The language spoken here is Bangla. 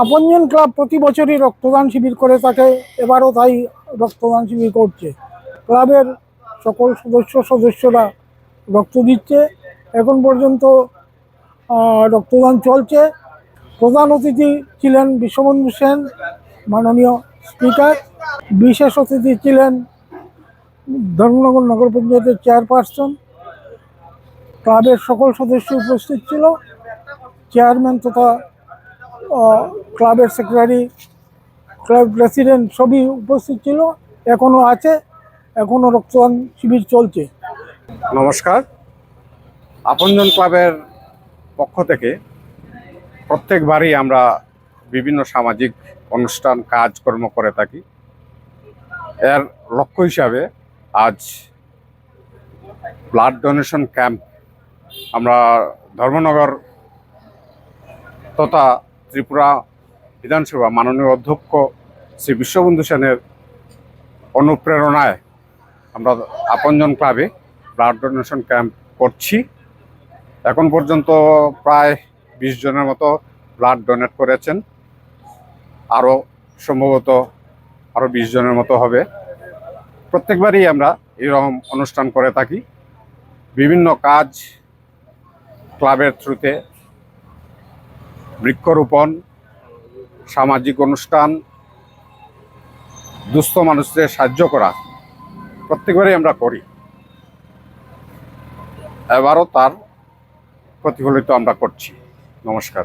আপনজন ক্লাব প্রতি বছরই রক্তদান শিবির করে থাকে, এবারও তাই রক্তদান শিবির করছে। ক্লাবের সকল সদস্য সদস্যরা রক্ত দিচ্ছে, এখন পর্যন্ত রক্তদান চলছে। প্রধান অতিথি ছিলেন বিশ্ববন্ধু সেন, মাননীয় স্পিকার। বিশেষ অতিথি ছিলেন ধর্মনগর নগর পঞ্চায়েতের চেয়ারপারসন। ক্লাবের সকল সদস্য উপস্থিত ছিল। চেয়ারম্যান তথা ক্লাবের সেক্রেটারি ক্লাব প্রেসিডেন্ট সবই উপস্থিত ছিল এখনও আছে এখনও রক্তদান শিবির চলছে। নমস্কার। আপনজন ক্লাবের পক্ষ থেকে প্রত্যেকবারই আমরা বিভিন্ন সামাজিক অনুষ্ঠান, কাজকর্ম করে থাকি। এর লক্ষ্য হিসাবে আজ ব্লাড ডোনেশন ক্যাম্প আমরা ধর্মনগর তথা ত্রিপুরা বিধানসভা মাননীয় অধ্যক্ষ শ্রী বিশ্ববন্ধু সেনের অনুপ্রেরণায় আমরা আপনজন ক্লাবে ব্লাড ডোনেশন ক্যাম্প করছি। এখন পর্যন্ত প্রায় বিশ জনের মতো ব্লাড ডোনেট করেছেন। আরও সম্ভবত আরও বিশ জনের মতো হবে। প্রত্যেকবারই আমরা এরকম অনুষ্ঠান করে থাকি। বিভিন্ন কাজ ক্লাবের থ্রুতে বৃক্ষরোপণ, সামাজিক অনুষ্ঠান, দুস্থ মানুষদের সাহায্য করা, প্রত্যেকবারই আমরা করি। এবারও তার প্রতিফলিত আমরা করছি। নমস্কার।